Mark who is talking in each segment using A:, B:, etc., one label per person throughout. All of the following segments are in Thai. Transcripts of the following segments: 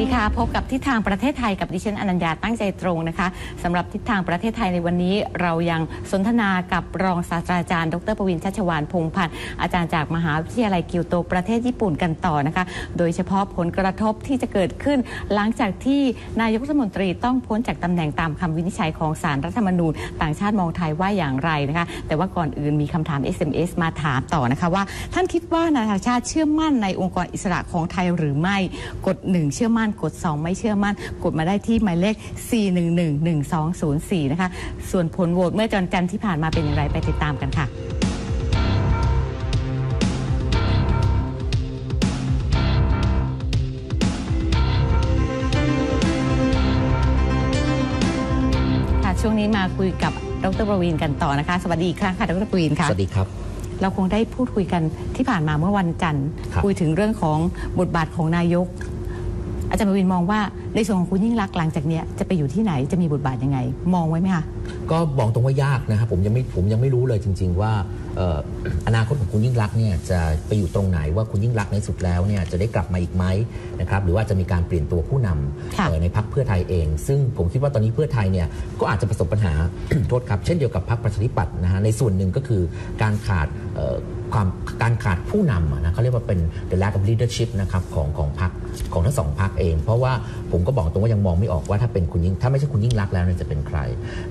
A: ดีค่ะ พบกับทิศทางประเทศไทยกับดิฉันอนัญญาตั้งใจตรงนะคะสำหรับทิศทางประเทศไทยในวันนี้ เรายังสนทนากับรองศาสตราจารย์ ดรประวินชัชวานพงพันธ์อาจารย์จากมหาวิทยาลัยเกียวโตประเทศญี่ปุ่นกันต่อนะคะ โดยเฉพาะผลกระทบที่จะเกิดขึ้น หลังจากที่นายกรัฐมนตรีต้องพ้นจากตำแหน่งตามคำวินิจฉัยของศาลรัฐธรรมนูญ ต่างชาติมองไทยว่าอย่างไรนะคะ แต่ว่าก่อนอื่นมีคำถาม SMS มาถามต่อนะคะว่า ท่านคิดว่านานาชาติเชื่อมั่นในองค์กรอิสระของไทยหรือไม่กด1เชื่อมั่นกด 2 ไม่เชื่อมั่น กดมาได้ที่หมายเลข 4111204 นะคะ ส่วนผลโหวตเมื่อจนจันทร์ที่ผ่านมาเป็นอย่างไรไปติดตามกันค่ะค่ะช่วงนี้มาคุยกับดรประวีนกันต่อนะคะ สวัสดีอีกครั้งค่ะ ดรประวีนค่ะ
B: สวัสดีครับ
A: เราคงได้พูดคุยกันที่ผ่านมาเมื่อวันจันทร์
B: ครับ
A: คุยถึงเรื่องของบทบาทของนายก อาจารย์ประวินมองว่าในส่วนของคุณยิ่งรักษณ์หลังจากเนี้ยจะไปอยู่ที่ไหนจะมีบทบาทยังไง มองไว้ไหมคะ
B: ก็บอกตรงว่ายากนะครับผมยังไม่ผมยังไม่รู้เลยจริง ๆ ว่าเอ่ออนาคตของคุณยิ่งรักษณ์เนี่ยจะไปอยู่ตรงไหนว่าคุณยิ่งรักษณ์ในสุดแล้วเนี่ยจะได้กลับมาอีกไหมนะครับหรือว่าจะมีการเปลี่ยนตัวผู้นำ
A: ค่ะ
B: เอ่อในพรรคเพื่อไทยเอง ซึ่งผมคิดว่าตอนนี้เพื่อไทยเนี่ยก็อาจจะประสบปัญหา โทษครับเช่นเดียวกับพรรคประชาธิปัตย์นะฮะในส่วนหนึ่งก็คือการขาดเอ่อ ความการขาดผู้นำอะนะเขาเรียกว่าเป็น the lack of leadership นะครับของของพรรคของทั้งสองพรรคเอง เพราะว่าผมก็บอกตรงว่ายังมองไม่ออกว่าถ้าเป็นคุณยิ่งถ้าไม่ใช่คุณยิ่งรักษณ์แล้วเนี่ยจะเป็นใคร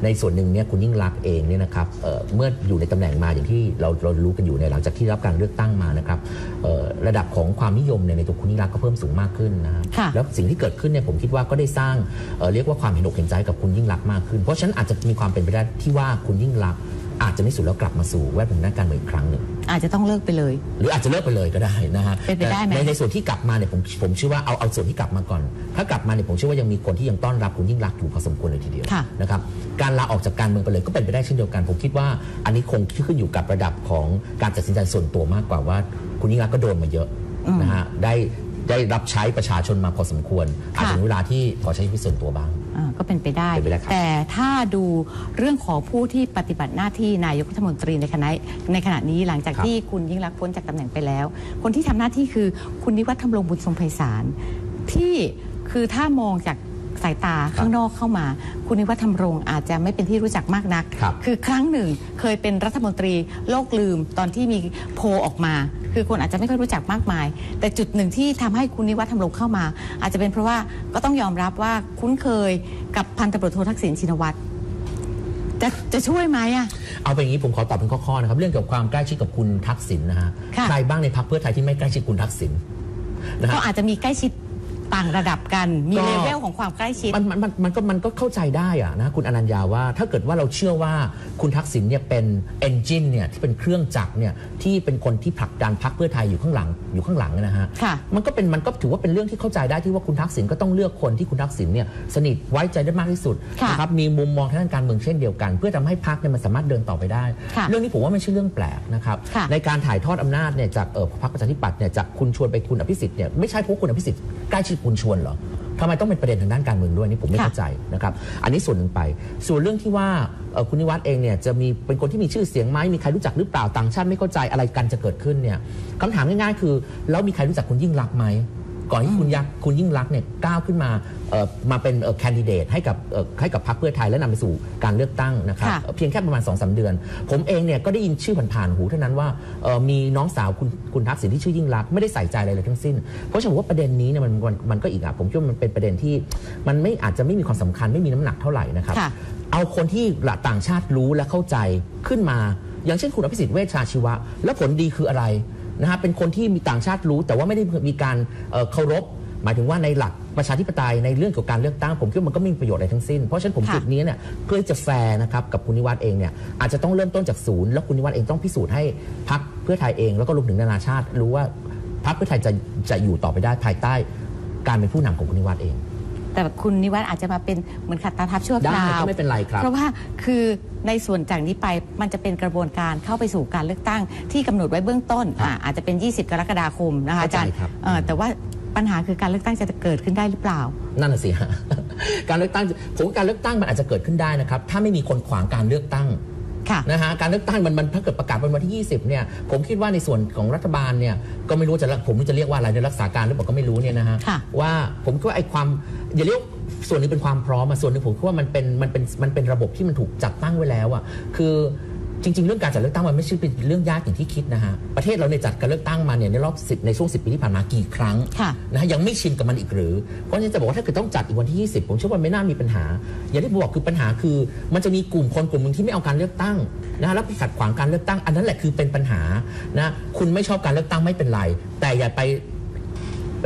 B: ในส่วนหนึ่งเนี่ยคุณยิ่งรักษณ์เองเนี่ยนะครับเอ่อเมื่ออยู่ในตำแหน่งมาอย่างที่เราเรารู้กันอยู่ในยหลังจากที่รับการเลือกตั้งมานะครับเอ่อระดับของความนิยมเนี่ยในตัวคุณยิ่งรักษณ์ก็เพิ่มสูงมากขึ้นนะครับ
A: ค่ะ
B: แล้วสิ่งที่เกิดขึ้นเนี่ยผมคิดว่าก็ได้สร้างเอ่อเรียกว่าความเห็นอกเห็นใจกับคุณยิ่งรักษณ์มากขึ้น เพราะฉะนั้นอาจจะมีความเป็นไปได้ที่ว่าคุณยิ่งรักษณ์อาจจะไม่สุดแล้วกลับมาสู่แวดวงด้านการเมืองอีกครั้งหนึ่ง
A: อาจจะต้องเลิกไปเลย
B: หรืออาจจะเลิกไปเลยก็ได้นะฮะ
A: เป็นไปได้ไหม
B: แต่ในในส่วนที่กลับมาเนี่ยผมผมเชื่อว่าเอาเอาส่วนที่กลับมาก่อน ถ้ากลับมาเนี่ยผมเชื่อว่ายังมีคนที่ยังต้อนรับคุณยิ่งรักษณ์อยู่พอสมควรเลยทีเดียว
A: ค่ะ
B: นะครับการลาออกจากการเมืองไปเลยก็เป็นไปได้เช่นเดียวกัน ผมคิดว่าอันนี้คงขึ้นอยู่กับระดับของการตัดสินใจส่วนตัวมากกว่าว่า คุณยิ่งรักษณ์ก็โดนมาเยอะนะฮะได้ ได้รับใช้ประชาชนมาพอสมควร อาจจะถึงเวลาที่ขอใช้ชีวิตส่วนตัวบ้าง
A: อ่าก็เป็นไปได้
B: เป็นไปได้ครับ
A: แต่ถ้าดูเรื่องของผู้ที่ปฏิบัติหน้าที่นายกรัฐมนตรีในขณะในขณะนี้หลังจากที่คุณยิ่งรักษณ์พ้นจากตำแหน่งไปแล้ว คนที่ทำหน้าที่คือคุณนิวัฒน์ทำรงบุญทรงไพศาลที่คือถ้ามองจากสายตาข้างนอกเข้ามา คุณนิวัฒน์ทำรงอาจจะไม่เป็นที่รู้จักมากนัก
B: ครับ
A: คือครั้งหนึ่งเคยเป็นรัฐมนตรีโลกลืมตอนที่มีโพลออกมา คือคนอาจจะไม่ค่อยรู้จักมากมาย แต่จุดหนึ่งที่ทำให้คุณนิวัฒน์ทำรงเข้ามา อาจจะเป็นเพราะว่าก็ต้องยอมรับว่าคุ้นเคยกับพันตำรวจโททักษิณชินวัตรจะจะช่วยไหมอะ
B: เอาไปอย่างนี้ผมขอตอบเป็นข้อๆนะครับ เรื่องเกี่ยวกับความใกล้ชิดกับคุณทักษิณนะฮะ
A: ค่ะ
B: ใครบ้างในพรรคเพื่อไทยที่ไม่ใกล้ชิดคุณทักษิณนะฮะ
A: ก็อาจจะมีใกล้ชิด ต่างระดับกัน มี
B: ก็
A: เลเวลของความใกล้ชิด
B: มันมันมันมันก็มันก็เข้าใจได้อะนะคุณอนัญญาว่า ถ้าเกิดว่าเราเชื่อว่าคุณทักษิณเนี่ยเป็นเอนจินเนี่ยที่เป็นเครื่องจักรเนี่ยที่เป็นคนที่ผลักดันพรรคเพื่อไทยอยู่ข้างหลังอยู่ข้างหลังนะฮะ
A: ค่ะ
B: มันก็เป็นมันก็ถือว่าเป็นเรื่องที่เข้าใจได้ที่ว่าคุณทักษิณก็ต้องเลือกคนที่คุณทักษิณเนี่ยสนิทไว้ใจได้มากที่สุด
A: ค่ะ
B: นะครับมีมุมมองทางด้านการเมืองเช่นเดียวกัน เพื่อทำให้พรรคเนี่ยมันสามารถเดินต่อไปได้
A: ค่ะ
B: เรื่องนี้ผมว่าไม่ใช่เรื่องแปลกนะครับ
A: ค่ะ
B: ในการถ่ายทอดอำนาจเนี่ยจากเอ่อพรรคประชาธิปัตย์เนี่ยจากคุณชวนไปคุณอภิสิทธิ์เนี่ยไม่ใช่เพราะคุณอภิสิทธิ์ใกล้ชิดคุณชวนเหรอทำไมต้องเป็นประเด็นทางด้านการเมืองด้วยนี่ผมไม่เข้าใจนะครับอันนี้ส่วนหนึ่งไป ส่วนเรื่องที่ว่าคุณนิวัฒน์เองเนี่ยจะมีเป็นคนที่มีชื่อเสียงไหมมีใครรู้จักหรือเปล่าต่างชาติไม่เข้าใจอะไรกันจะเกิดขึ้นเนี่ยคำถามง่ายๆ คือ แล้วมีใครรู้จักคุณยิ่งรักไหม ก่อนที่คุณยักษ์คุณยิ่งรักษณ์เนี่ยก้าวขึ้นมาเอ่อมาเป็นแคนดิเดตให้กับเอ่อให้กับพรรคเพื่อไทยและนำไปสู่การเลือกตั้งนะครับ
A: ค่ะ
B: เพียงแค่ประมาณ2อสเดือน ผมเองเนี่ยก็ได้ยินชื่อผ่านๆหูเท่านั้นว่าเอ่อมีน้องสาวคุณคุณทักษิณที่ชื่อยิ่งรักษณ์ไม่ได้ใส่ใจอะไรเลยทั้งสิ้น เพราะฉะนั้นผมว่าประเด็นนี้เนี่ยมันมันมันก็อีกอะผมคิดว่ามันเป็นประเด็นที่ มันไม่อาจจะไม่มีความสำคัญไม่มีน้ำหนักเท่าไหร่นะครับ
A: ค่ะ
B: เอาคนที่ละต่างชาติรู้และเข้าใจขึ้นมา อย่างเช่นคุณอภิสิทธิ์เวชชาชีวะ แล้วผลดีคืออะไร นะฮะเป็นคนที่มีต่างชาติรู้ แต่ว่าไม่ได้มีการเอ่อเคารพหมายถึงว่าในหลักประชาธิปไตยในเรื่องเกี่ยวกับการเลือกตั้งผมคิดว่ามันก็ไม่มีประโยชน์อะไรทั้งสิ้น เพราะฉะนั้นผม
A: ค่ะ
B: จุดนี้เนี่ยเพื่อจะแฟร์นะครับกับคุณนิวัฒน์เองเนี่ยอาจจะต้องเริ่มต้นจากศูนย์แล้วคุณนิวัฒน์เองต้องพิสูจน์ให้พรรคเพื่อไทยเองแล้วก็รวมถึงนานาชาติ รู้ว่าพรรคเพื่อไทยจะจะอยู่ต่อไปได้ภายใต้ การเป็นผู้นำของคุณนิวัฒน์เอง
A: แต่คุณนิวัฒน์อาจจะมาเป็นเหมือนขัดตาทับชั่วค
B: ได้
A: ราว
B: ก็ไม่เป็นไรครับ
A: เพราะว่าคือในส่วนจากนี้ไปมันจะเป็นกระบวนการเข้าไปสู่การเลือกตั้งที่กำหนดไว้เบื้องต้น
B: ครับ
A: อ่าอาจจะเป็น 20 กรกฎาคมนะคะอาจารย์
B: เข้าใจครับ
A: เอ่อแต่ว่าปัญหาคือการเลือกตั้งจะเกิดขึ้นได้หรือเปล่า
B: นั่นน่ะสิฮะ การเลือกตั้งผมว่าการเลือกตั้งมันอาจจะเกิดขึ้นได้นะครับ ถ้าไม่มีคนขวางการเลือกตั้ง
A: ค่ะ
B: นะฮะการเลือกตั้งมันมันถ้าเกิดประกาศเป็นวันที่ 20เนี่ยผมคิดว่าในส่วนของรัฐบาลเนี่ยก็ไม่รู้จะผมจะเรียกว่าอะไรในรักษาการหรือเปล่าก็ไม่รู้เนี่ยนะฮะ
A: ค่ะ
B: ว่าผมคิดว่าไอ้ความอย่าเรียกส่วนหนึงเป็นความพร้อมอะส่วนหนึ่งผมคิดว่ามันเป็นมันเป็นมันเป็นระบบที่มันถูกจัดตั้งไว้แล้วอะคือ จริง ๆ เรื่องการจัดเลือกตั้งมันไม่ใช่เป็นเรื่องยากอย่างที่คิดนะฮะ ประเทศเราเนี่ยจัดการเลือกตั้งมาเนี่ยในรอบสิในช่วง 10 ปีที่ผ่านมากี่ครั้ง
A: ค่ะ
B: นะฮะยังไม่ชินกับมันอีกหรือ เพราะฉะนั้นจะบอกว่าถ้าเกิดต้องจัดอีกวันที่ 20 ผมเชื่อว่าไม่น่ามีปัญหา อย่างที่ผมบอกคือปัญหาคือ มันจะมีกลุ่มคนกลุ่มหนึ่งที่ไม่เอาการเลือกตั้งนะฮะแล้วไปขัดขวางการเลือกตั้ง อันนั้นแหละคือเป็นปัญหานะคุณไม่ชอบการเลือกตั้งไม่เป็นไร แต่อย่าไป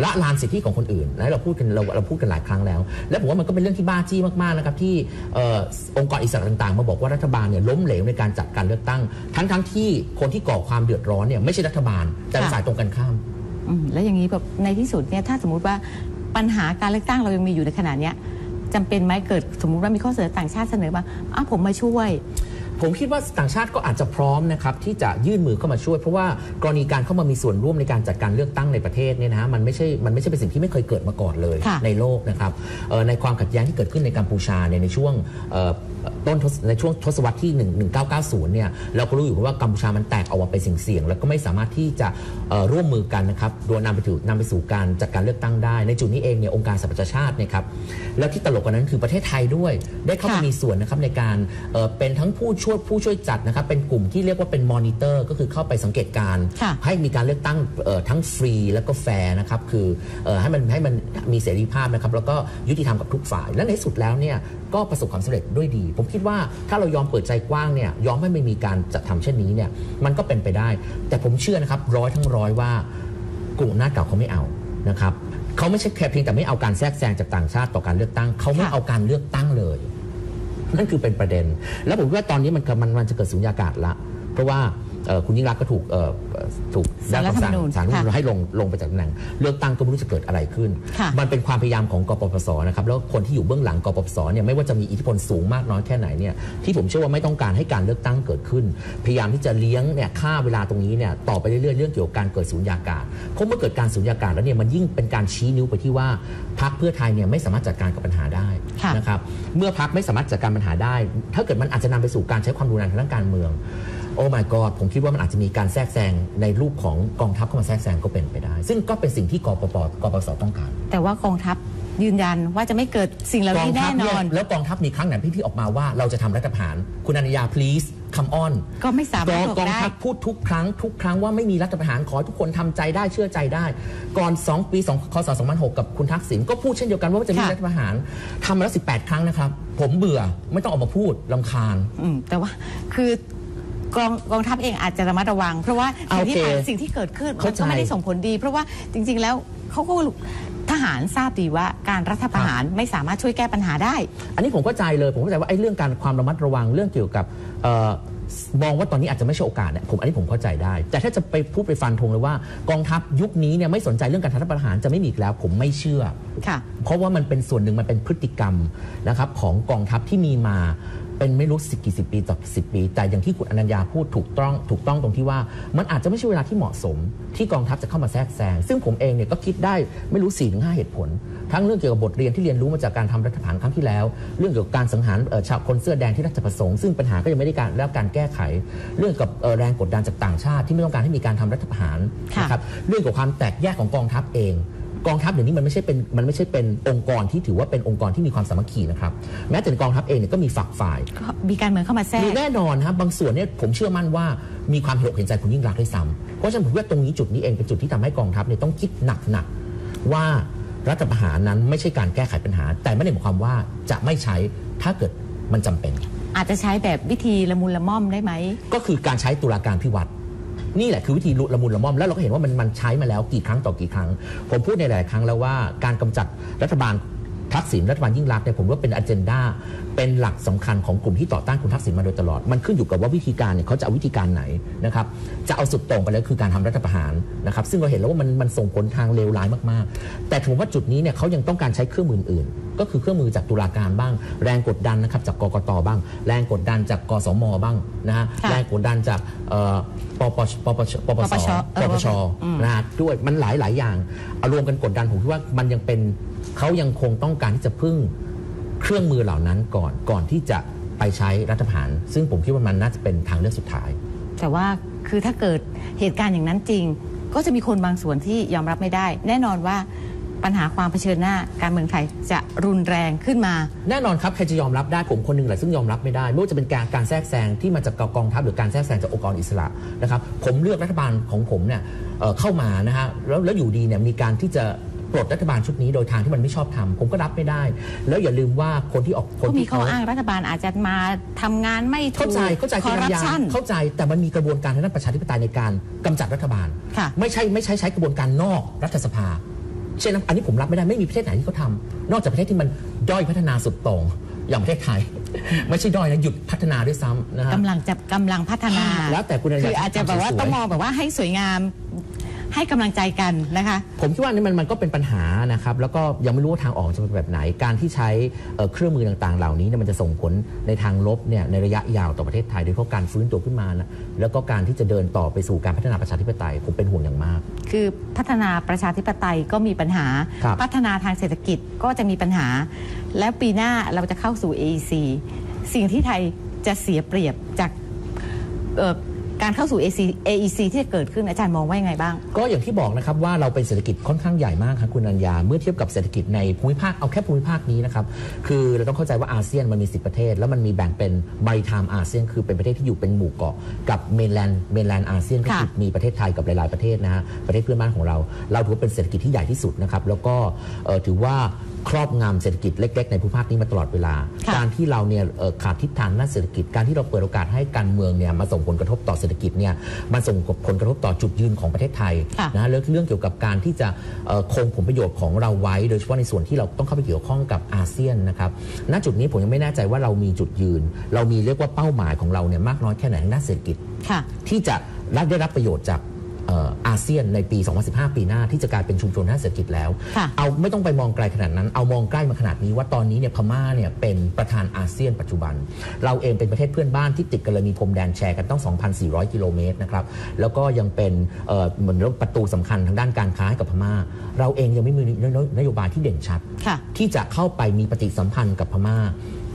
B: ละลานสิทธิของคนอื่นนะเราพูดกันเราเราพูดกันหลายครั้งแล้ว และผมว่ามันก็เป็นเรื่องที่บ้าจี้มากๆนะครับที่เอ่อองค์กรอิสระต่างๆ มาบอกว่ารัฐบาลเนี่ยล้มเหลวในการจัดการเลือกตั้ง ทั้งๆที่คนที่ก่อความเดือดร้อนเนี่ยไม่ใช่รัฐบาลแต่เป็น
A: ค่ะ
B: สายตรงกันข้าม
A: อืมแล้วอย่างนี้แบบในที่สุดเนี่ยถ้าสมมุติว่าปัญหาการเลือกตั้งเรายังมีอยู่ในขณะเนี้ยจำเป็นไหมเกิดสมมุติว่ามีข้อเสนอต่างชาติเสนอมาอ้าวผมมาช่วย
B: ผมคิดว่าต่างชาติก็อาจจะพร้อมนะครับที่จะยื่นมือเข้ามาช่วย เพราะว่ากรณีการเข้ามามีส่วนร่วมในการจัดการเลือกตั้งในประเทศเนี่ยนะฮะมันไม่ใช่มันไม่ใช่เป็นสิ่งที่ไม่เคยเกิดมาก่อนเลย
A: ค่ะ
B: ในโลกนะครับเอ่อในความขัดแย้งที่เกิดขึ้นในกัมพูชาเนี่ยในช่วงเอ่อต้นทศในช่วงทศวรรษที่1 1990 เนี่ยเราก็รู้อยู่ว่ากัมพูชามันแตกออกมาเป็นเสี่ยงๆ แล้วก็ไม่สามารถที่จะเอ่อร่วมมือกันนะครับโดยนำไปถึงนำไปสู่การจัดการเลือกตั้งได้ ในจุดนี้เองเนี่ยองค์การสหประชาชาติเนะครับแล้วที่ตลกกว่านั้นคือประเทศไทยด้วย ได้เข้ามา
A: ค่ะ
B: มีส่วนนะครับในการเอ่อเป็นทั้งผู้ช่วยผู้ช่วยจัดนะครับเป็นกลุ่มที่เรียกว่าเป็นมอนิเตอร์ก็คือเข้าไปสังเกตการณ์
A: ค่ะ
B: ให้มีการเลือกตั้งเอ่อทั้งฟรีแล้วก็แฟร์นะครับคือเอ่อให้มันให้มันมีเสรีภาพนะครับแล้วก็ยุติธรรมกับทุกฝ่ายและในที่สุดแล้วเนี่ย ก็ประสบความสำเร็จด้วยดี ผมคิดว่าถ้าเรายอมเปิดใจกว้างเนี่ยยอมให้ไม่มีการจัดทำเช่นนี้เนี่ยมันก็เป็นไปได้ แต่ผมเชื่อนะครับร้อยทั้งร้อยว่ากลุ่มอำนาจเก่าเขาไม่เอานะครับเขาไม่ใช่แค่เพียงแต่ไม่เอาการแทรกแซงจากต่างชาติต่อการเลือกตั้งเขาไม่เอาการเลือกตั้งเลย นั่นคือเป็นประเด็น แล้วผมว่าตอนนี้มันมันมันจะเกิดสุญญากาศละ เพราะว่า คุณยิ่งรักษณ์ก็ถูกเอ่อเอ่อถูก
A: ศาลรัฐธรรมนูญ
B: ศาลรัฐธรรมนูญ
A: ค่ะ
B: ให้ลงลงไปจากตำแหน่งเลือกตั้งก็ไม่รู้จะเกิดอะไรขึ้น
A: ค่ะ
B: มันเป็นความพยายามของกปปสนะครับแล้วคนที่อยู่เบื้องหลังกปปสเนี่ยไม่ว่าจะมีอิทธิพลสูงมากน้อยแค่ไหนเนี่ยที่ผมเชื่อว่าไม่ต้องการให้การเลือกตั้งเกิดขึ้น พยายามที่จะเลี้ยงเนี่ยค่าเวลาตรงนี้เนี่ยต่อไปเรื่อยๆเรื่องเกี่ยวกับการเกิดสุญญากาศเพราะเมื่อเกิดการสุญญากาศแล้วเนี่ยมันยิ่งเป็นการชี้นิ้วไปที่ว่าพรรคเพื่อไทยเนี่ยไม่สามารถจัดการกับปัญหาได้
A: ค่ะ
B: นะครับเมื่อพรรคไม่สามารถจัดการปัญหาได้ ถ้าเกิดมันอาจจะนำไปสู่การใช้ความรุนแรงทางด้านการเมือง โอ้ my god ผมคิดว่ามันอาจจะมีการแทรกแซงในรูปของกองทัพเข้ามาแทรกแซงก็เป็นไปได้ ซึ่งก็เป็นสิ่งที่กปปกปปสต้องการ
A: แต่ว่ากองทัพยืนยันว่าจะไม่เกิดสิ่งเหล่าก
B: อง
A: นี้
B: ทั
A: แน่
B: พ
A: น
B: เนี่ย
A: อน
B: แล้วกองทัพมีครั้งไหนพี่ที่ออกมาว่าเราจะทำรัฐประหาร คุณอนัญญา please come on
A: ก็ไม่สามารถ
B: กอง
A: บอก
B: กอง
A: ได้
B: ทัพพูดทุกครั้ง ทุกครั้งว่าไม่มีรัฐประหารขอให้ทุกคนทำใจได้เชื่อใจได้ ก่อน 2 ปี2คศ2006 กับคุณทักษิณก็พูดเช่นเดียวกันว่าจะมี
A: ค่ะ
B: รัฐประหารทำมาแล้ว 18 ครั้งนะครับ ผมเบื่อไม่ต้องออกมาพูดลำคาญ
A: อืมแต่ว่าคือ กองกองทัพเองอาจจะระมัดระวัง เพราะว่าสิ่งที่
B: โอเค
A: ผ่านสิ่งที่เกิดขึ้นมัน
B: เข้าใจ
A: ก็ไม่ได้ส่งผลดี เพราะว่าจริง ๆ แล้วเขาก็ทหารทราบดีว่าการรัฐประหารไม่สามารถช่วยแก้ปัญหาได้
B: อันนี้ผมเข้าใจเลยผมเข้าใจว่าไอ้เรื่องการความระมัดระวังเรื่องเกี่ยวกับเอ่อมองว่าตอนนี้อาจจะไม่ใช่โอกาสเนี่ยผมอันนี้ผมเข้าใจได้ แต่ถ้าจะไปพูดไปฟันธงเลยว่ากองทัพยุคนี้เนี่ยไม่สนใจเรื่องการทำรัฐประหารจะไม่มีอีกแล้ว ผมไม่เชื่อ
A: ค่ะ
B: เพราะว่ามันเป็นส่วนหนึ่งมันเป็นพฤติกรรมนะครับของกองทัพที่มีมา เป็นไม่รู้สิกี่สิบปีต่อสิบปี แต่อย่างที่คุณอนัญญาพูดถูกต้องถูกต้องตรงที่ว่า มันอาจจะไม่ใช่เวลาที่เหมาะสม ที่กองทัพจะเข้ามาแทรกแซงซึ่งผมเองเนี่ยก็คิดได้ไม่รู้4ี่ถึงห้าเหตุผล ทั้งเรื่องเกี่ยวกับบทเรียนที่เรียนรู้มาจากการทำรัฐประหารครั้งที่แล้ว เรื่องเกี่ยวกับการสังหารเอ่อชาวคนเสื้อแดงที่ราชประสงค์ซึ่งปัญหาก็ยังไม่ได้การได้รับการแก้ไข เรื่องกับเอ่อแรงกดดันจากต่างชาติ ที่ไม่ต้องการให้มีการทำรัฐประหาร
A: ค่ะ
B: นะครับเรื่องเกี่ยวกับความแตกแยกของกองทัพเอง กองทัพเดี๋ยวนี้มันไม่ใช่เป็นมันไม่ใช่เป็นองค์กรที่ถือว่าเป็นองค์กรที่มีความสามัคคีนะครับแม้แต่กองทัพเองเนี่ยก็มีฝักฝ่าย
A: ก็มีการเมืองเข้ามาแทร
B: มี
A: ก
B: แน่นอนครับบางส่วนเนี่ยผมเชื่อมั่นว่ามีความเห็นอกเห็นใจคุณยิ่งรักษณ์ด้วยซ้ำเพราะฉะนั้นผมว่าตรงนี้จุดนี้เองเป็นจุดที่ทำให้กองทัพเนี่ยต้องคิดหนักๆว่ารัฐประหารนั้นไม่ใช่การแก้ไขปัญหา แต่ไม่ได้หมายความว่าจะไม่ใช้ถ้าเกิดมันจำเป็น
A: อาจจะใช้แบบวิธีละมุนละม่อมได้ไหม
B: ก็คือการใช้ตุลาการพิวัตร นี่แหละคือวิธีละมุนละม่อมแล้วเราก็เห็นว่ามันมันใช้มาแล้วกี่ครั้งต่อกี่ครั้ง ผมพูดในหลายครั้งแล้วว่าการกำจัดรัฐบาล ทักษิณรัฐบาลยิ่งรักษณ์เนี่ยผมว่าเป็นอ g e n d a เป็นหลักสำคัญของกลุ่มที่ต่อต้านคุณทักษิณมาโดยตลอด มันขึ้นอยู่กับว่าวิธีการเนี่ยเขาจะเอาวิธีการไหนนะครับจะเอาสุดโต่งไปเลยคือการทำรัฐประหารนะครับซึ่งเราเห็นแล้วว่ามันมันส่งผลทางเลวร้ายมากๆ แต่ผมว่าจุดนี้เนี่ยเขายังต้องการใช้เครื่องมืออื่นก็คือเครื่องมือจากตุลาการบ้าง แรงกดดันนะครับจากกกตบ้าง แรงกดดันจากกสมบ้างนะฮะ
A: ค่ะ
B: แรงกดดันจากเอ่อปปชปปชปปส
A: ปปชเอ
B: ป
A: อ
B: ปช
A: อืม
B: นะฮะด้วยมันหลายหลายอย่างเอารวมกันกดดันผมคิดว่ามันยังเป็น เขายังคงต้องการที่จะพึ่งเครื่องมือเหล่านั้นก่อนก่อนที่จะไปใช้รัฐประหาร ซึ่งผมคิดว่ามันน่าจะเป็นทางเลือกสุดท้าย
A: แต่ว่าคือถ้าเกิดเหตุการณ์อย่างนั้นจริง ก็จะมีคนบางส่วนที่ยอมรับไม่ได้ แน่นอนว่าปัญหาความเผชิญหน้าการเมืองไทยจะรุนแรงขึ้นมา
B: แน่นอนครับใครจะยอมรับได้ผมคนหนึ่งแหละซึ่งยอมรับไม่ได้ไม่ว่าจะเป็นการการแทรกแซงที่มาจากกองทัพหรือการแทรกแซงจากองค์กรอิสระนะครับผมเลือกรัฐบาลของผมเนี่ยเอ่อเข้ามานะฮะแล้วแล้วอยู่ดีเนี่ยมีการที่จะ ปลดรัฐบาลชุดนี้โดยทางที่มันไม่ชอบทำผมก็รับไม่ได้ แล้วอย่าลืมว่าคนที่ออกคน
A: ก็มี
B: ที่
A: ข้ออ้างรัฐบาลอาจจะมาทำงานไม่ถู
B: เข้ากใจเข้าใจ
A: คอ
B: คุณ
A: ร์รัป
B: ยา
A: ชัน
B: เข้าใจแต่มันมีกระบวนการทางด้านประชาธิปไตยในการกำจัดรัฐบาล
A: ค่ะ
B: ไม่ใช่ไม่ใช่ใช้กระบวนการนอกรัฐสภา เช่นอันนี้ผมรับไม่ได้ไม่มีประเทศไหนที่เขาทำนอกจากประเทศที่มันด้อยพัฒนาสุดโต่งอย่างประเทศไทย ไม่ใช่ด้อยนะหยุดพัฒนาด้วยซ้ำนะฮะ
A: กำลังจะกำลังพัฒนา
B: แล้วแต่คุณอนุญาต
A: คืออาจจะแบบว่า
B: ทำสวยๆ
A: ต้องมองแบบว่าให้สวยงาม ให้กำลังใจกันนะคะ
B: ผมคิดว่านี่มันมันก็เป็นปัญหานะครับแล้วก็ยังไม่รู้ว่าทางออกจะเป็นแบบไหน การที่ใช้เอ่อเครื่องมือต่างๆ เหล่านี้เนี่ยมันจะส่งผลในทางลบเนี่ยในระยะยาวต่อประเทศไทยโดยเฉพาะการฟื้นตัวขึ้นมานะแล้วก็การที่จะเดินต่อไปสู่การพัฒนาประชาธิปไตยผมเป็นห่วงอย่างมาก
A: คือพัฒนาประชาธิปไตยก็มีปัญหา
B: ครับ
A: พัฒนาทางเศรษฐกิจก็จะมีปัญหา แล้วปีหน้าเราจะเข้าสู่ AEC สิ่งที่ไทยจะเสียเปรียบจากเอ่อ การเข้าสู่ AEC AEC ที่จะเกิดขึ้นอาจารย์มองว่ายังไงบ้าง
B: ก็อย่างที่บอกนะครับว่าเราเป็นเศรษฐกิจค่อนข้างใหญ่มากครับคุณอัญญาเมื่อเทียบกับเศรษฐกิจในภูมิภาคเอาแค่ภูมิภาคนี้นะครับคือเราต้องเข้าใจว่าอาเซียนมันมี 10 ประเทศ แล้วมันมีแบ่งเป็นมาริทามอาเซียน คือเป็นประเทศที่อยู่เป็นหมู่เกาะกับเมนแลนด์เมนแลนด์อาเซียนก็คือ
A: ค่ะ
B: มีประเทศไทยกับหลาย ๆ ประเทศนะฮะประเทศเพื่อนบ้านของเรา เราถือว่าเป็นเศรษฐกิจที่ใหญ่ที่สุดนะครับแล้วก็เอ่อถือว่า ครอบงำเศรษฐกิจเล็ก ๆ ในภูมิภาคนี้มาตลอดเวลา
A: ค่ะ
B: การที่เราเนี่ยเอ่อขาดทิศทางด้านเศรษฐกิจ การที่เราเปิดโอกาสให้การเมืองเนี่ยมาส่งผลกระทบต่อเศรษฐกิจเนี่ยมันส่งผลกระทบต่อจุดยืนของประเทศไทย
A: ค่ะ
B: นะเรื่องเรื่องเกี่ยวกับการที่จะเอ่อคงผลประโยชน์ของเราไว้ โดยเฉพาะในส่วนที่เราต้องเข้าไปเกี่ยวข้องกับอาเซียนนะครับณจุดนี้ผมยังไม่แน่ใจว่าเรามีจุดยืน เรามีเรียกว่าเป้าหมายของเราเนี่ยมากน้อยแค่ไหนทางด้านเศรษฐกิจ
A: ค่ะ
B: ที่จะรับได้รับประโยชน์จากเอ่ออาเซียนในปี 2015 ปีหน้าที่จะกลายเป็นชุมชนด้านเศรษฐกิจแล้ว
A: ค่ะ
B: เอาไม่ต้องไปมองไกลขนาดนั้น เอามองใกล้มาขนาดนี้ว่าตอนนี้เนี่ยพม่าเนี่ยเป็นประธานอาเซียนปัจจุบัน เราเองเป็นประเทศเพื่อนบ้านที่ติดกันเลยมีพรมแดนแชร์กันต้อง 2,400 กิโลเมตรนะครับ แล้วก็ยังเป็นเอ่อเหมือนประตูสำคัญทางด้านการค้าให้กับพม่า เราเองยังไม่มีนโยบายที่เด่นชัด
A: ค่ะ
B: ที่จะเข้าไปมีปฏิสัมพันธ์กับพม่า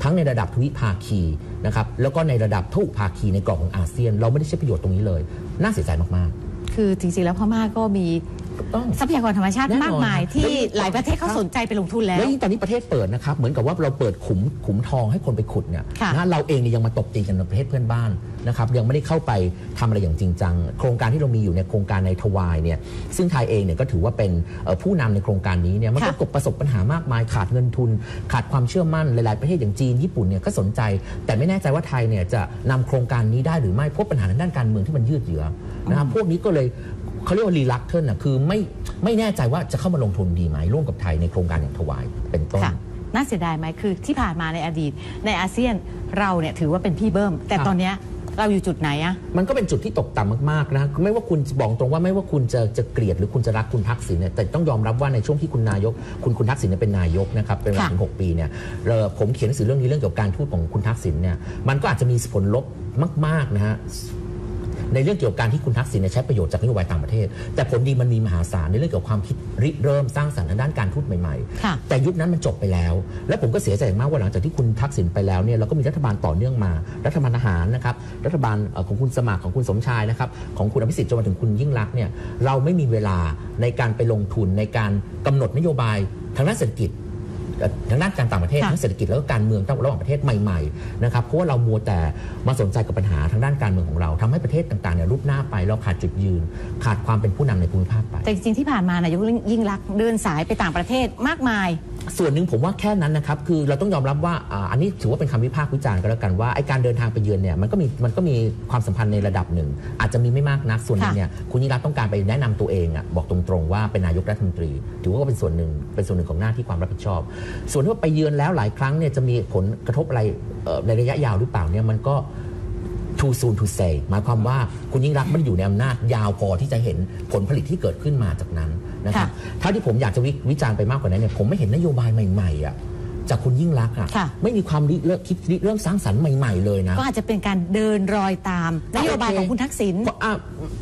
B: ทั้งในระดับทวิภาคีนะครับแล้วก็ในระดับทุกภาคีในกรอบของอาเซียน เราไม่ได้ใช้ประโยชน์ตรงนี้เลย น่าเสียใจมาก
A: คือจริงๆแล้วพม่าก็มี
B: ๆถูกต้อง
A: ทรัพยากรธรรมชาติ
B: แน่นอน
A: มากมาย
B: ครับ
A: ที่
B: แล้วยิ่ง
A: หลายประเทศเขา
B: ครับ
A: สนใจไปลงทุนแล้ว
B: แล้วยิ่งตอนนี้ประเทศเปิดนะครับ เหมือนกับว่าเราเปิดขุมขุมทองให้คนไปขุดเนี่ย
A: ค่ะ
B: นะเราเองเนี่ยยังมาตบตีกันในประเทศเพื่อนบ้านนะครับยังไม่ได้เข้าไปทำอะไรอย่างจริงจัง โครงการที่เรามีอยู่ในยโครงการในทวายเนี่ยซึ่งไทยเองเนี่ยก็ถือว่าเป็นเอ่อผู้นำในโครงการนี้เนี่ยมันก็
A: ค่ะ
B: กบประสบปัญหามากมายขาดเงินทุน ขาดความเชื่อมั่นหลาย ๆ ประเทศอย่างจีนญี่ปุ่นเนี่ยก็สนใจ แต่ไม่แน่ใจว่าไทยเนี่ยจะนำโครงการนี้ได้หรือไม่เพราะปัญหาทางด้านการเมืองที่มันยืดเยื้อ นะครับพวกนี้ก็เลยเขาเรียกว่ารีลักเทนอะคือไม่ไม่แน่ใจว่าจะเข้ามาลงทุนดีไหมร่วมกับไทยในโครงการอย่างทวายเป็นต้น
A: ค่ะน่าเสียดายไหมคือที่ผ่านมาในอดีต ในอาเซียนเราเนี่ยถือว่าเป็นพี่เบิ้ม แต่
B: ครับ
A: ตอนเนี้ยเราอยู่จุดไหนอะ
B: มันก็เป็นจุดที่ตกต่ำมากๆนะไม่ว่าคุณบอกตรงว่าไม่ว่าคุณจะจะเกลียดหรือคุณจะรักคุณทักษิณเนี่ยแต่ต้องยอมรับว่าในช่วงที่คุณนายก คุณคุณทักษิณเนี่ยเป็นนายกนะครับเป็นเวลา
A: ค่ะ
B: ถึง6ปีเนี่ยเอ่อผมเขียนหนังสือเรื่องนี้เรื่องเกี่ยวกับการทูตของคุณทักษิณเนี่ยมันก็อาจจะมีผลลบมากๆนะฮะ ในเรื่องเกี่ยวกับการที่คุณทักษิณใช้ประโยชน์จากนโยบายต่างประเทศ แต่ผลดีมันมีมหาศาลในเรื่องเกี่ยวกับความคิดริเริ่มสร้างสรรค์ทางด้านการทูตใหม่ๆ แต่ยุคนั้นมันจบไปแล้ว และผมก็เสียใจมากว่าหลังจากที่คุณทักษิณไปแล้วเนี่ยเราก็มีรัฐบาลต่อเนื่องมา รัฐบาลทหารนะครับรัฐบาลของคุณสมัครของคุณสมชายนะครับของคุณอภิสิทธิ์จนมาถึงคุณยิ่งรักษณ์เนี่ยเราไม่มีเวลาในการไปลงทุนในการกำหนดนโยบายทางด้านเศรษฐกิจ ทางด้านการต่างประเทศ
A: ค่ะ
B: ทั้งเศรษฐกิจแล้วก็การเมืองระหว่างประเทศใหม่ๆนะครับเพราะว่าเรามัวแต่มาสนใจกับปัญหาทางด้านการเมืองของเราทำให้ประเทศต่างๆเนี่ยรูปหน้าไปเราขาดจุดยืน ขาดความเป็นผู้นำในภูมิภาคไป
A: แต่จริงๆที่ผ่านมานายกยิ่งรักษณ์เดินสายไปต่างประเทศมากมาย
B: ส่วนหนึ่งผมว่าแค่นั้นนะครับ คือเราต้องยอมรับว่าอ่าอันนี้ถือว่าเป็นคำวิพากษ์วิจารณ์ก็แล้วกันว่าไอการเดินทางไปเยือนเนี่ยมันก็มีมันก็มีความสัมพันธ์ในระดับหนึ่ง อาจจะมีไม่มากนักส่วนหนึ่งเนี่ยคุณยิ่งรักษณ์ต้องการไปแนะนำตัวเองอะบอกตรงๆว่าเป็นนายกรัฐมนตรี ถือว่าก็เป็นส่วนหนึ่งเป็นส่วนหนึ่งของหน้าที่ความรับผิดชอบ ส่วนที่ว่าไปเยือนแล้วหลายครั้งเนี่ยจะมีผลกระทบอะไรเอ่อในระยะยาวหรือเปล่าเนี่ยมันก็ too soon to say หมายความว่าคุณยิ่งรักษณ์ไม่ได้อยู่ในอำนาจยาวพอที่จะเห็นผลผลิตที่เกิดขึ้นมาจากนั้น นะครับ
A: ค่ะ
B: ถ้าที่ผมอยากจะวิวิจารณ์ไปมากกว่านั้นเนี่ยผมไม่เห็นนโยบายใหม่ๆอะจากคุณยิ่งรักษณ์อะ
A: ค่ะ
B: ไม่มีความริเริ่มคิดริเริ่มสร้างสรรค์ใหม่ๆเลยนะ
A: ก็อาจจะเป็นการเดินรอยตามนโยบายของคุณทักษิณ
B: ก็อะ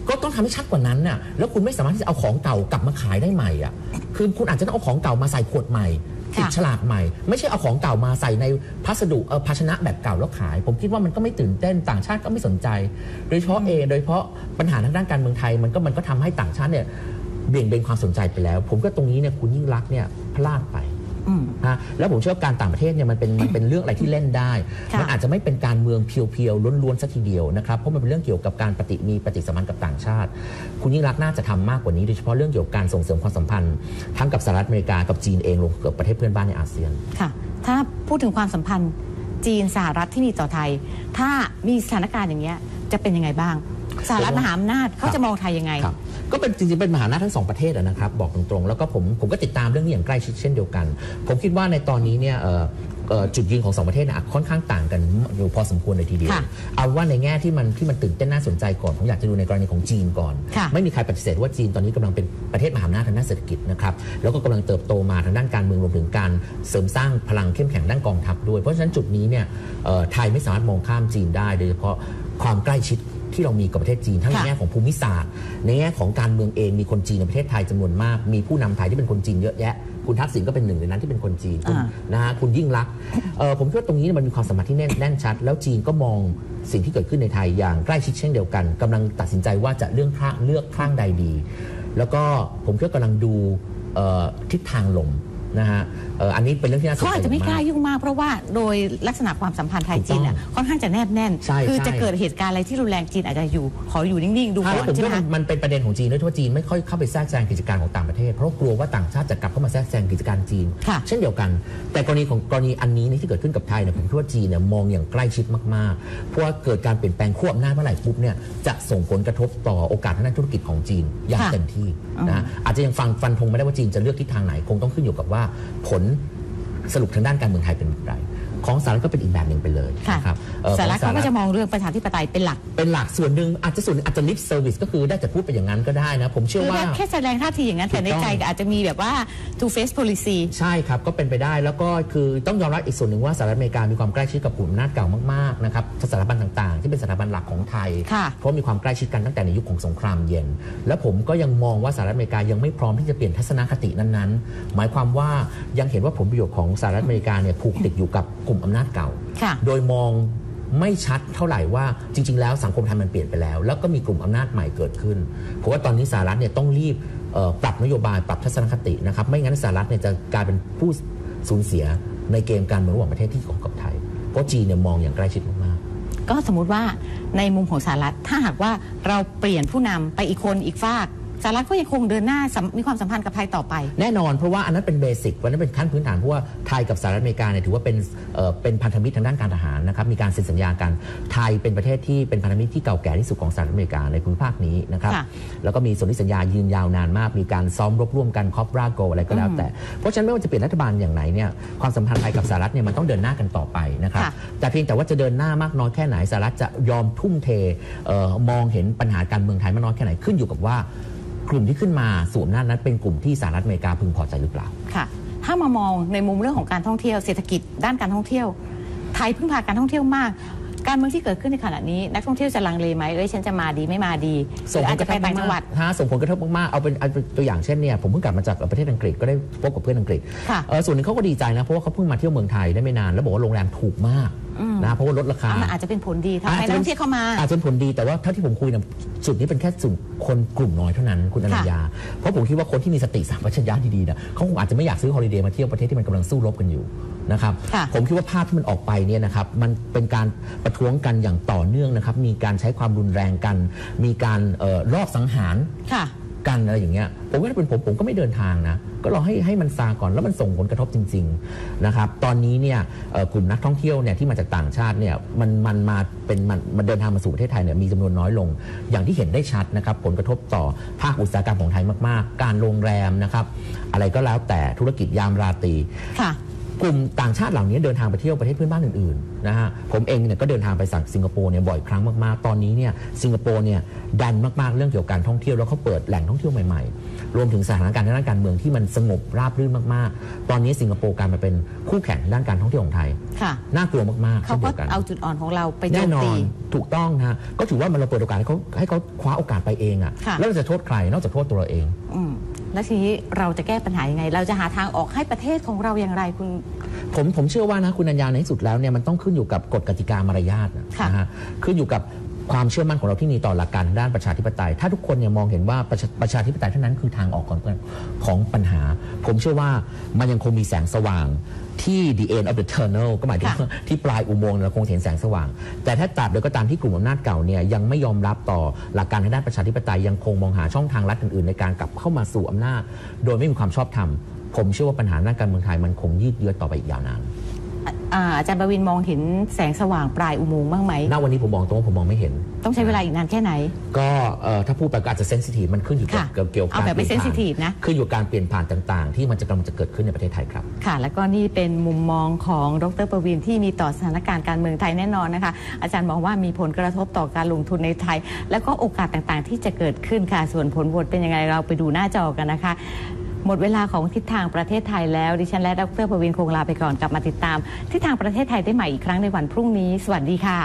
B: ก็ต้องทำให้ชัดกว่านั้นน่ะแล้วคุณไม่สามารถที่จะเอาของเก่ากลับมาขายได้ใหม่อะคือคุณอาจจะต้องเอาของเก่ามาใส่ขวดใหม่ติด
A: ค่ะ
B: ฉลากใหม่ ไม่ใช่เอาของเก่ามาใส่ในพัสดุเอ่อภาชนะแบบเก่าแล้วขาย ผมคิดว่ามันก็ไม่ตื่นเต้นต่างชาติก็ไม่สนใจ โดยเฉพาะเอโดยเฉพาะปัญหาทางด้านการเมืองไทยมันก็มันก็ทำให้ต่างชาติเนี่ย เบี่ยงเบนความสนใจไปแล้ว ผมก็ตรงนี้เนี่ยคุณยิ่งรักษณ์เนี่ยพลาดไป
A: อืม
B: นะแล้วผมเชื่อว่าการต่างประเทศเนี่ยมันเป็นมันเป็นเรื่องอะไรที่เล่นได้
A: ค่ะ
B: มันอาจจะไม่เป็นการเมืองเพียวๆล้วนๆสักทีเดียวนะครับ เพราะมันเป็นเรื่องเกี่ยวกับการปฏิมีปฏิสัมพันธ์กับต่างชาติ คุณยิ่งรักษณ์น่าจะทำมากกว่านี้โดยเฉพาะเรื่องเกี่ยวกับการส่งเสริมความสัมพันธ์ ทั้งกับสหรัฐอเมริกากับจีนเองรวมกับประเทศเพื่อนบ้านในอาเซียน
A: ค่ะ ถ้าพูดถึงความสัมพันธ์จีนสหรัฐที่มีต่อไทย ถ้ามีสถานการณ์อย่างเงี้ยจะเป็นยังไงบ้างสหรัฐมหาอำนาจเขาจะมองไทยยังไง
B: ครับ ก็เป็นจริงๆเป็นมหาอำนาจทั้งสองประเทศอะนะครับบอกตรงๆแล้วก็ผมผมก็ติดตามเรื่องนี้อย่างใกล้ชิดเช่นเดียวกัน ผมคิดว่าในตอนนี้เนี่ยเอ่อเอ่อจุดยืนของสองประเทศเนี่ยค่อนข้างต่างกันอยู่พอสมควรเลยทีเดียว
A: ค่ะ
B: เอาว่าในแง่ที่มันที่มันตื่นเต้นน่าสนใจก่อนผมอยากจะดูในกรณีของจีนก่อน
A: ค่ะ
B: ไม่มีใครปฏิเสธว่าจีนตอนนี้กำลังเป็นประเทศมหาอำนาจทางด้านเศรษฐกิจนะครับแล้วก็กำลังเติบโตมาทางด้านการเมืองรวมถึงการเสริมสร้างพลังเข้มแข็งด้านกองทัพด้วย เพราะฉะนั้นจุดนี้เนี่ยเอ่อไทยไม่สามารถมองข้ามจีนได้โดยเฉพาะความใกล้ชิด ที่เรามีกับประเทศจีน ทั้งใน
A: ค่ะ
B: แง่ของภูมิศาสตร์ ในแง่ของการเมืองเองมีคนจีนในประเทศไทยจำนวนมาก มีผู้นำไทยที่เป็นคนจีนเยอะแยะ คุณทักษิณก็เป็นหนึ่งในนั้นที่เป็นคนจีนคุณ
A: อ่า
B: นะฮะคุณยิ่งรักษณ์เอ่อผมคิดว่าตรงนี้มันมีความสมพันธ์ที่แน่นแน่นชัด แล้วจีนก็มองสิ่งที่เกิดขึ้นในไทยอย่างใกล้ชิดเช่นเดียวกันกำลังตัดสินใจว่าจะเรื่องข้างเลือกข้างใดดี แล้วก็ผมคิดว่ากำลังดูเอ่อทิศทางลม นะฮะเอ่ออันนี้เป็นเรื่องที่น่าสนใจ
A: เขาอาจจะไม่กล้า
B: อย่ง
A: ยุ่งมากเพราะว่าโดยลักษณะความสัมพันธ์ไทยจีนเนี่ยค่อนข้างจะแนบแน่น
B: ใช่
A: คือ
B: ใช่
A: จะเกิดเหตุการณ์อะไรที่รุนแรงจีนอาจจะอยู่ขออยู่นิ่งๆดู
B: ใช่
A: ก่
B: แล้
A: อ
B: วนผม
A: ใช่
B: คิด
A: ไหม
B: ว่า
A: คะ
B: มันเป็นประเด็นของจีนด้วยที่ว่าจีนไม่ค่อยเข้าไปแทรกแซงกิจการของต่างประเทศ เพราะกลัวว่าต่างชาติจะกลับเข้ามาแทรกแซงกิจการจีน
A: ค่ะ
B: เช่นเดียวกัน แต่กรณีของกรณีอันนี้เนี่ยที่เกิดขึ้นกับไทยเนี่ยผมคิดว่าจีนเนี่ยมองอย่างใกล้ชิดมากๆ เพราะว่าเกิดการเปลี่ยนแปลงขั้วอำนาจเมื่อไหร่ปุ๊บเนี่ยจะส่งผลกระทบต่อโอกาสทางด้านธุรกิจของจีนอย่าง
A: ค่ะ
B: เต็มที่นะอาจจะยังฟังฟันธงไม่ได้ว่าจีนจะเลือกทิศทางไหนคงต้องขึ้นอยู่กับว่าผลสรุปทางด้านการเมืองไทยเป็นอย่างไร ของสหรัฐก็เป็นอีกแบบหนึ่งไปเลย
A: ค่ะ
B: นะครับเอ่อ
A: สหรัฐ
B: ของ
A: เขาก็จะมองเรื่องประชาธิปไตยเป็นหลัก
B: เป็นหลักส่วนหนึ่งอาจจะส่วนหนึ่งอาจจะลิฟเซอร์วิสก็คือได้แต่พูดไปอย่างนั้นก็ได้นะผมเชื่อ
A: คือ
B: ว่า
A: แค่แสดงท่าทีอย่างนั้นแต่ใน
B: ถูกต้อง
A: ใจก็อาจจะมีแบบว่า two face policy
B: ใช่ครับ ก็เป็นไปได้แล้วก็คือต้องยอมรับอีกส่วนหนึ่งว่าสหรัฐอเมริกามีความใกล้ชิดกับกลุ่มอำนาจเก่ามากๆนะครับสถาบันต่างๆ ที่เป็นสถาบันหลักของไทย
A: ค่ะ
B: เพราะมีความใกล้ชิดกันตั้งแต่ในยุคของสงครามเย็น และผมก็ยังมองว่าสหรัฐอเมริกายังไม่พร้อมที่จะเปลี่ยนทัศนคตินั้นๆ หมายความว่ายังเห็นว่าผลประโยชน์ของสหรัฐอเมริกาเนี่ยผูกติดอยู่กับกลุ่มอำนาจเก่า
A: ค่ะ
B: โดยมองไม่ชัดเท่าไหร่ว่าจริง ๆ แล้วสังคมไทยมันเปลี่ยนไปแล้ว แล้วก็มีกลุ่มอำนาจใหม่เกิดขึ้นเพราะว่าตอนนี้สหรัฐเนี่ยต้องรีบเอ่อปรับนโยบายปรับทัศนคตินะครับไม่งั้นสหรัฐเนี่ยจะกลายเป็นผู้สูญเสียในเกมการเมืองระหว่างประเทศที่ของกับไทย เพราะจีนเนี่ยมองอย่างใกล้ชิดมาก
A: ก็สมมุติว่าในมุมของสหรัฐถ้าหากว่าเราเปลี่ยนผู้นำไปอีกคนอีกฝาก สหรัฐก็ยังคงเดินหน้าสัมมีความสัมพันธ์กับไทยต่อไป
B: แน่นอนเพราะว่าอันนั้นเป็นเบสิกวันนั้นเป็นขั้นพื้นฐานเพราะว่าไทยกับสหรัฐอเมริกาเนี่ยถือว่าเป็นเอ่อเป็นพันธมิตรทางด้านการทหารนะครับมีการเซ็นสัญญากันไทยเป็นประเทศที่เป็นพันธมิตรที่เก่าแก่ที่สุดของสหรัฐอเมริกาในภูมิภาคนี้นะครับ
A: ค่ะ
B: แล้วก็มีสนธิสัญญายืนยาวนานมาก มีการซ้อมรบร่วมกันคอปราโกอะไรก็แล้วแต่ เพราะฉะนั้นไม่ว่าจะเปลี่ยนรัฐบาลอย่างไหนเนี่ยความสัมพันธ์ไทยกับสหรัฐเนี่ยมันต้องเดินหน้ากันต่อไปนะครับ
A: ค่ะ
B: แต่เพียงแต่ว่าจะเดินหน้ามากน้อยแค่ไหนสหรัฐจะยอมทุ่มเทเอ่อมองเห็นปัญหาการเมืองไทยมากน้อยแค่ไหนขึ้นอยู่กับว่า กลุ่มที่ขึ้นมาสวมหน้าจนั้นเป็นกลุ่มที่สหรัฐอเมริกาพึงพอใจหรือเปล่า
A: ค่ะ ถ้ามามองในมุมเรื่องของการท่องเที่ยวเศรษฐกิจด้านการท่องเที่ยว ไทยพึ่งพาการท่องเที่ยวมาก การเมืองที่เกิดขึ้นในขณะนี้ นักท่องเที่ยวจะลังเลไหมเอ้ยฉันจะมาดีไม่มาดีหรืออาจจะไปต่างจังหวัด
B: ฮะส่งผลกระทบมากๆเอาเป็นเอาเป็นตัวอย่างเช่นเนี่ยผมเพิ่งกลับมาจากประเทศอังกฤษก็ได้พบกับเพื่อนอังกฤษ
A: ค่ะ
B: เออส่วนหนึ่งเขาก็ดีใจนะเพราะว่าเขาเพิ่งมาเที่ยวเมืองไทยได้ไม่นานแล้วบอกว่าโรงแรมถูกมากนะเพราะว่าลดราคา
A: อะมันอาจจะเป็นผลดีทำให้นักท่องเที่ยวเข้ามา
B: อาจจะเป็นผลดีแต่ว่าเท่าที่ผมคุยนะจุดนี้เป็นแค่สุ่มคนกลุ่มน้อยเท่านั้นคุณอนัญญา เพราะผมคิดว่าคนที่มีสติสัมปชัญญะดีๆนะเขาคงอาจจะไม่อยากซื้อฮอลิเดย์มาเที่ยวประเทศที่มันกำลังสู้รบกันอยู่นะครับ
A: ค่ะ
B: ผมคิดว่าภาพที่มันออกไปเนี่ยนะครับมันเป็นการประท้วงกันอย่างต่อเนื่องนะครับมีการใช้ความรุนแรงกัน มีการเอ่อรอบสังหาร
A: ค่ะ
B: กันอะไรอย่างเงี้ยผมว่าถ้าเป็นผมผมก็ไม่เดินทางนะ ก็รอให้ให้มันซาก่อนแล้วมันส่งผลกระทบจริงๆนะครับตอนนี้เนี่ยกลุ่มนักท่องเที่ยวเนี่ยที่มาจากต่างชาติเนี่ยมันมันมาเป็นมันมันเดินทางมาสู่ประเทศไทยเนี่ยมีจำนวนน้อยลง อย่างที่เห็นได้ชัดนะครับผลกระทบต่อภาคอุตสาหกรรมของไทยมาก ๆ การโรงแรมนะครับอะไรก็แล้วแต่ธุรกิจยามราตรี
A: ค่ะ
B: กลุ่มต่างชาติเหล่านี้เดินทางไปเที่ยวประเทศเพื่อนบ้านอื่นๆนะฮะผมเองเนี่ยก็เดินทางไปสั่งสิงคโปร์เนี่ยบ่อยครั้งมากๆ ตอนนี้เนี่ยสิงคโปร์เนี่ยดันมากๆเรื่องเกี่ยวกับการท่องเที่ยวแล้วเขาเปิดแหล่งท่องเที่ยวใหม่ๆ รวมถึงสถานการณ์ทางด้านการเมืองที่มันสงบราบรื่นมากๆ ตอนนี้สิงคโปร์กลายมาเป็นคู่แข่งด้านการท่องเที่ยวของไทย
A: ค่ะ
B: น่ากลัวมากๆ
A: เขา
B: เช่น
A: ก็
B: เดียวกัน
A: เอาจุดอ่อนของเราไปโจ
B: แน่
A: ม
B: นอ
A: ตี
B: นถูกต้องนะฮะก็ถือว่ามันเราเปิดโอกาสให้เขาให้เขาคว้าโอกาสไปเองอะ
A: ค่ะ
B: แล้วเราจะโทษใครนอกจากโทษตัวเราเอง
A: อืม แล้วทีนี้เราจะแก้ปัญหายังไง เราจะหาทางออกให้ประเทศของเราอย่างไรคุณ
B: ผมผมเชื่อว่านะคุณอัญญาในที่สุดแล้วเนี่ยมันต้องขึ้นอยู่กับกฎกติกามารยาทนะ
A: ค่ะ
B: นะฮะขึ้นอยู่กับความเชื่อมั่นของเราที่มีต่อหลักการทางด้านประชาธิปไตย ถ้าทุกคนเนี่ยมองเห็นว่าประชาประชาธิปไตยเท่านั้นคือทางออกของของปัญหา ผมเชื่อว่ามันยังคงมีแสงสว่าง ที่ the end of the tunnel ก็หมายถึง
A: ค่ะ
B: ว่าที่ปลายอุโมงค์เราคงเห็นแสงสว่าง แต่ถ้าตราบใดก็ตามที่กลุ่มอำนาจเก่าเนี่ยยังไม่ยอมรับต่อหลักการทางด้านประชาธิปไตยยังคงมองหาช่องทางลัดอื่นๆ ในการกลับเข้ามาสู่อำนาจ โดยไม่มีความชอบธรรมผมเชื่อว่าปัญหาด้านการเมืองไทยมันคงยืดเยื้อต่อไปอีกยาวนาน
A: อ่าอาจารย์ประวินมองเห็นแสงสว่างปลายอุโมงค์บ้างไหม
B: ณวันนี้ผมมองตรงว่าผมมองไม่เห็น
A: ต้องใช้เวลาอีกนานแค่ไหน
B: ก็เอ่อถ้าพูดไปก็อาจจะเซนซิทีฟมันขึ้นอยู่กับ
A: ค่ะ
B: เกี่ยวเกี่ยวกับ
A: เอาแบบไม่
B: กรปลี่ยผ่
A: sensitive นะ
B: ขึ้นอยู่กับการเปลี่ยนผ่านต่าง ๆ ที่มันจะกำลังจะเกิดขึ้นในประเทศไทยครับ
A: ค่ะ แล้วก็นี่เป็นมุมมองของดรประวินที่มีต่อสถานการณ์การเมืองไทยแน่นอนนะคะ อาจารย์มองว่ามีผลกระทบต่อการลงทุนในไทย แล้วก็โอกาสต่างๆ ที่จะเกิดขึ้นค่ะ ส่วนผลโหวตเป็นยังไงเราไปดูหน้าจอกันนะคะ หมดเวลาของทิศทางประเทศไทยแล้ว ดิฉันและดรปวินคงลาไปก่อนกลับมาติดตามทิศทางประเทศไทยได้ใหม่อีกครั้งในวันพรุ่งนี้ สวัสดีค่ะ